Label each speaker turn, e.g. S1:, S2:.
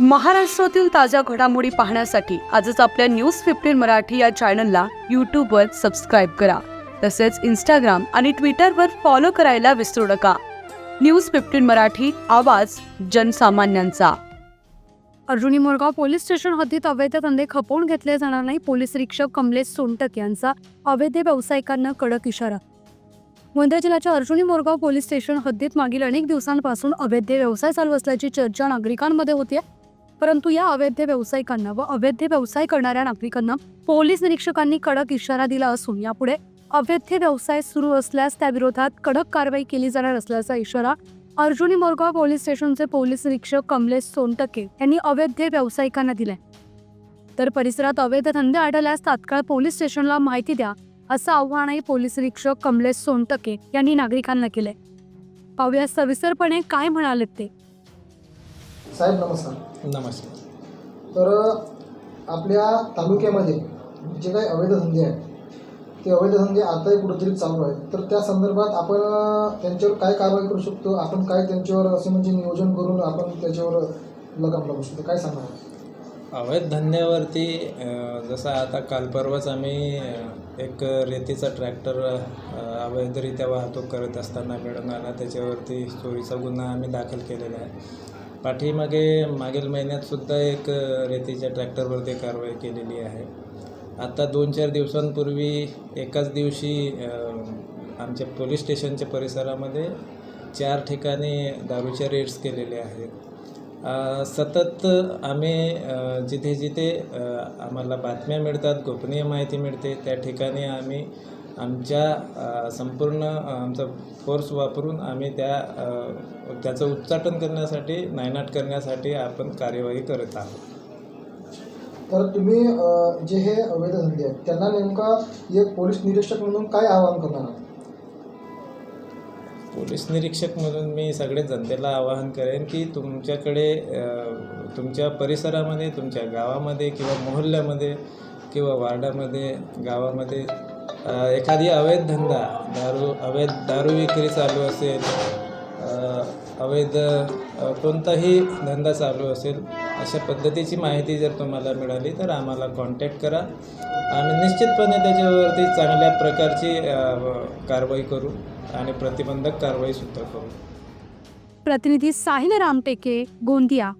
S1: महाराष्ट्रातील ताज्या घडामोडी पाहण्यासाठी आजच आपल्या न्यूज फिफ्टीन मराठी या चॅनलला यूट्यूबवर सबस्क्राईब करा. तसेच इंस्टाग्राम आणि ट्विटरवर फॉलो करायला विसरू नका. न्यूज फिफ्टीन मराठी आवाज जनसामान्यांचा.
S2: अर्जुनी मोरगाव पोलीस स्टेशन हद्दीत अवैध धंदे खपवून घेतले जाणार नाही पोलीस निरीक्षक कमलेश सोनटक यांचा अवैध व्यावसायिकांना कडक इशारा. गोंदिया जिल्ह्याच्या अर्जुनी मोरगाव पोलीस स्टेशन हद्दीत मागील अनेक दिवसांपासून अवैध व्यवसाय चालू असल्याची चर्चा नागरिकांमध्ये होती परंतु या अवैध व्यावसायिकांना व अवैध व्यवसाय करणाऱ्या नागरिकांना पोलीस निरीक्षकांनी कडक इशारा दिला असून यापुढे अवैध व्यवसाय सुरू असल्यास त्याविरोधात कडक कारवाई केली जाणार असल्याचा इशारा अर्जुनी मोरगाव पोलीस स्टेशनचे पोलीस निरीक्षक कमलेश सोनटके यांनी अवैध व्यावसायिकांना दिलाय. तर परिसरात अवैध धंदे आढळल्यास तात्काळ पोलीस स्टेशनला माहिती द्या असं आव्हानही पोलीस निरीक्षक कमलेश सोनटके यांनी नागरिकांना केलंय. पाहूया सविस्तरपणे काय म्हणाले ते.
S3: साहेब नमस्कार.
S4: नमस्कार.
S3: तर आपल्या तालुक्यामध्ये जे काही अवैध धंदे आहेत ते अवैध धंदे आताही कुठेतरी चालू आहेत. तर त्या संदर्भात आपण त्यांच्यावर काय कारवाई करू शकतो? आपण काय त्यांच्यावर असे म्हणजे नियोजन करून आपण त्याच्यावर लगाम लावू शकतो? काय सांगा
S4: अवैध धंद्यावरती जसं आता काल परवाच आम्ही एक रेतीचा ट्रॅक्टर अवैधरित्या वाहतूक करत असताना मिळून आला. त्याच्यावरती चोरीचा गुन्हा आम्ही दाखल केलेला आहे. पाठीमागे मागील महिन्यातसुद्धा एक रेतीच्या ट्रॅक्टरवरती कारवाई केलेली आहे. आता दोन चार दिवसांपूर्वी एकाच दिवशी आमच्या पोलीस स्टेशनच्या परिसरामध्ये चार ठिकाणी दारूच्या रेड्स केलेले आहेत. सतत आम्ही जिथे जिथे आम्हाला बातम्या मिळतात गोपनीय माहिती मिळते त्या ठिकाणी आम्ही आमच्या संपूर्ण आमचा फोर्स वापरून आम्ही त्या त्याचं उच्चाटन करण्यासाठी नायनाट करण्यासाठी आपण कार्यवाही करत आहोत.
S3: तर तुम्ही जे हे अवैध धंदे आहेत त्यांना नेमका एक पोलीस निरीक्षक म्हणून काय आवाहन करणार आहात?
S4: पोलीस निरीक्षक म्हणून मी सगळे जनतेला आवाहन करेन की तुमच्याकडे तुमच्या परिसरामध्ये तुमच्या गावामध्ये किंवा मोहल्ल्यामध्ये किंवा वार्डामध्ये गावामध्ये एखादी अवैध धंदा दारू अवैध दारू विक्री चालू असेल अवैध कोणताही धंदा चालू असेल अशा पद्धतीची माहिती जर तुम्हाला मिळाली तर आम्हाला कॉन्टॅक्ट करा. आम्ही निश्चितपणे त्याच्यावरती चांगल्या प्रकारची कारवाई करू आणि प्रतिबंधक कारवाईसुद्धा करू.
S2: प्रतिनिधी साहिल रामटेके गोंदिया.